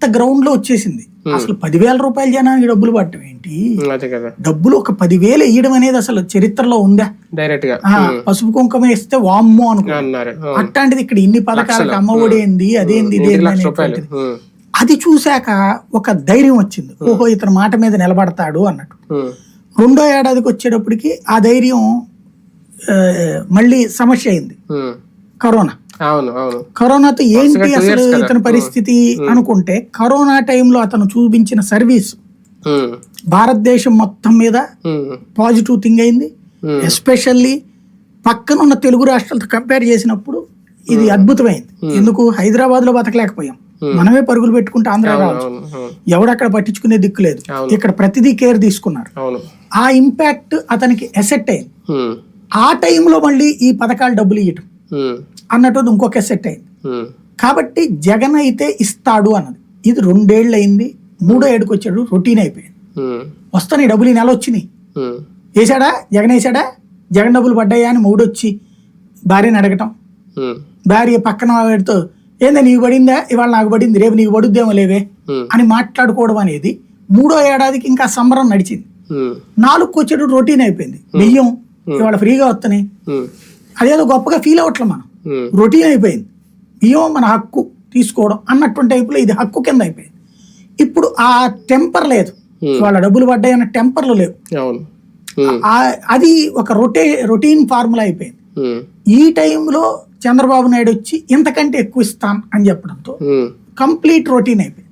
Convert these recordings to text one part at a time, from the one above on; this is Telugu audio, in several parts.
అంత గ్రౌండ్లో వచ్చేసింది. అసలు పదివేల రూపాయల జనానికి డబ్బులు పట్టడం ఏంటి? డబ్బులు ఒక పదివేలు వేయడం అనేది అసలు చరిత్రలో ఉందా? డైరెక్ట్గా. పసుపు కుంకుమ వేస్తే వామ్మో అనుకో అన్నారు. ఉమ్, అట్లాంటిది ఇక్కడ ఇన్ని పథకాలకు అమ్మఒడి ఏంది అదేంది ఇదేంది అది చూశాక ఒక ధైర్యం వచ్చింది. ఓహో ఇతను మాట మీద నిలబడతాడు అన్నట్టు. రెండో ఏడాదికి వచ్చేటప్పటికి ఆ ధైర్యం మళ్ళీ సమస్య అయింది. కరోనా. అవును అవును. కరోనాతో ఏంటి అసలు. ఇతని పరిస్థితి అనుకుంటే కరోనా టైంలో అతను చూపించిన సర్వీస్ భారతదేశం మొత్తం మీద పాజిటివ్ థింగ్ అయింది. ఎస్పెషల్లీ పక్కన ఉన్న తెలుగు రాష్ట్రాలతో కంపేర్ చేసినప్పుడు ఇది అద్భుతమైంది. ఎందుకు? హైదరాబాద్లో బతకలేకపోయాం మనమే పరుగులు పెట్టుకుంటే ఆంధ్ర రావచ్చు. ఎవడక్కడ పట్టించుకునే దిక్కు లేదు. ఇక్కడ ప్రతిదీ కేర్ తీసుకున్నారు. ఆ ఇంపాక్ట్ అతనికి ఎసెట్ అయింది. ఆ టైంలో మళ్ళీ ఈ పథకాలు డబ్బులు ఇవ్వటం అన్నట్టు ఇంకొక ఎసెట్ అయింది. ఉమ్, కాబట్టి జగన్ అయితే ఇస్తాడు అన్నది. ఇది రెండేళ్ళు అయింది మూడో ఏడుకు వచ్చాడు రొటీన్ అయిపోయింది ఉమ్, వస్తాను డబ్బులు ఈ నెల వచ్చినాయి. వేసాడా జగన్ వేసాడా జగన్ డబ్బులు పడ్డాయా అని మూడొచ్చి భార్యని అడగటం. భార్య పక్కన వాడితో ఏందా నీకు పడిందా? ఇవాళ నాకు పడింది రేపు నీకు పడుద్దేమో లేవే అని మాట్లాడుకోవడం అనేది మూడో ఏడాదికి ఇంకా సంబరం నడిచింది. ఉమ్, నాలుగుకి వచ్చేటప్పుడు రొటీన్ అయిపోయింది బియ్యం ఇవాళ ఫ్రీగా వస్తున్నాయి. అదేదో గొప్పగా ఫీల్ అవ్వట్లే మనం. రొటీన్ అయిపోయింది. బియ్యం మన హక్కు తీసుకోవడం అన్నటువంటి టైపులో ఇది హక్కు కింద అయిపోయింది. ఇప్పుడు ఆ టెంపర్ లేదు. వాళ్ళ డబ్బులు పడ్డాయి అన్న టెంపర్లు లేవు. ఆ- అది ఒక రొటే రొటీన్ ఫార్ములా అయిపోయింది. ఈ టైంలో చంద్రబాబు నాయుడు వచ్చి ఇంతకంటే ఎక్కువ ఇస్తాను అని చెప్పడంతో. కంప్లీట్ రొటీన్ అయిపోయింది.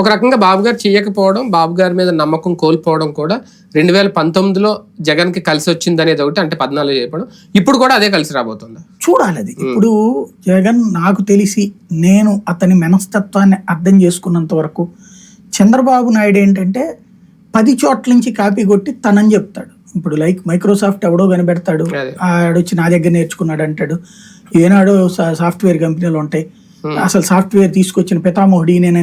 ఒక రకంగా బాబు గారు చేయకపోవడం బాబు గారి మీద నమ్మకం కోల్పోవడం కూడా రెండు వేల పంతొమ్మిదిలో జగన్కి కలిసి వచ్చింది అనేది ఒకటి అంటే పద్నాలుగు చేయడం ఇప్పుడు కూడా అదే కలిసి రాబోతుంది. చూడాలి అది ఇప్పుడు జగన్ నాకు తెలిసి నేను అతని మనస్తత్వాన్ని అర్థం చేసుకున్నంత వరకు చంద్రబాబు నాయుడు ఏంటంటే పది చోట్ల నుంచి కాపీ కొట్టి తనని చెప్తాడు. ఇప్పుడు లైక్ మైక్రోసాఫ్ట్ ఎవడో కనిపెడతాడు. ఆడొచ్చి నా దగ్గర నేర్చుకున్నాడు అంటాడు. ఏనాడు సాఫ్ట్వేర్ కంపెనీలు ఉంటాయి. అసలు సాఫ్ట్వేర్ తీసుకొచ్చిన పితామహుడి నేను